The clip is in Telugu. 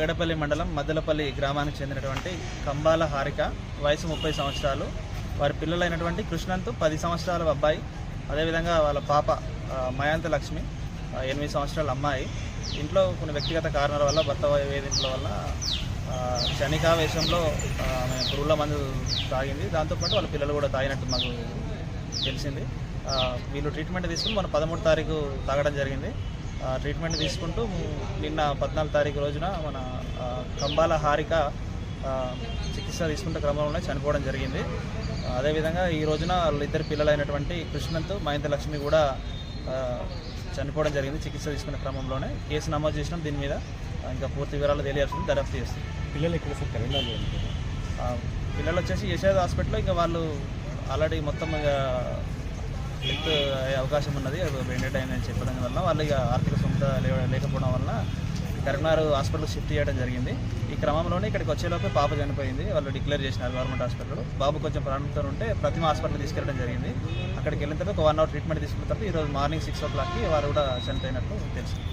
పెగడపల్లి మండలం మద్దలపల్లి గ్రామానికి చెందినటువంటి కంబాల హారిక. వయసు ముప్పై సంవత్సరాలు. వారి పిల్లలైనటువంటి కృష్ణంతు పది సంవత్సరాల అబ్బాయి. అదేవిధంగా వాళ్ళ పాప మయాంత లక్ష్మి ఎనిమిది సంవత్సరాల అమ్మాయి. ఇంట్లో కొన్ని వ్యక్తిగత కారణాల వల్ల భర్త వేధింపుల వల్ల శనికావేశంలో ఆమె పురుగుల మందు తాగింది. దాంతోపాటు వాళ్ళ పిల్లలు కూడా తాగినట్టు మాకు తెలిసింది. వీళ్ళు ట్రీట్మెంట్ తీసుకుని మన పదమూడు తారీఖు తాగడం జరిగింది. ట్రీట్మెంట్ తీసుకుంటూ నిన్న పద్నాలుగు తారీఖు రోజున మన కంబాల హారిక చికిత్స తీసుకుంటే క్రమంలోనే చనిపోవడం జరిగింది. అదేవిధంగా ఈ రోజున వాళ్ళిద్దరు పిల్లలైనటువంటి కృష్ణంత్ మహేంద్ర లక్ష్మి కూడా చనిపోవడం జరిగింది. చికిత్స తీసుకునే క్రమంలోనే కేసు నమోదు చేసినాం. దీని మీద ఇంకా పూర్తి వివరాలు తెలియాల్సింది దర్యాప్తు చేస్తుంది. పిల్లలు ఇక్కడ ఆ, పిల్లలు వచ్చేసి యశోద హాస్పిటల్లో ఇంకా వాళ్ళు ఆల్రెడీ మొత్తం హెల్త్ అయ్యే అవకాశం ఉన్నది. బ్రెండెడ్ అయిందని చెప్పడం వల్ల వాళ్ళు ఇక ఆర్థిక సొంత లేకపోవడం వల్ల కరీంనగర్ హాస్పిటల్ షిఫ్ట్ చేయడం జరిగింది. ఈ క్రమంలోనే ఇక్కడికి వచ్చేలోపే పాప చనిపోయింది. వాళ్ళు డిక్లేర్ చేసినారు గవర్నమెంట్ హాస్పిటల్లో. బాబు కొంచెం ప్రాణంతో ఉంటే ప్రతిమ హాస్పిటల్ తీసుకెళ్ళడం జరిగింది. అక్కడికి వెళ్ళిన తర్వాత ఒక వన్ అవర్ ట్రీట్మెంట్ తీసుకున్న తర్వాత ఈరోజు మార్నింగ్ సిక్స్ ఓ క్లాక్కి వారు కూడా చనిపోయినట్టు తెలిసింది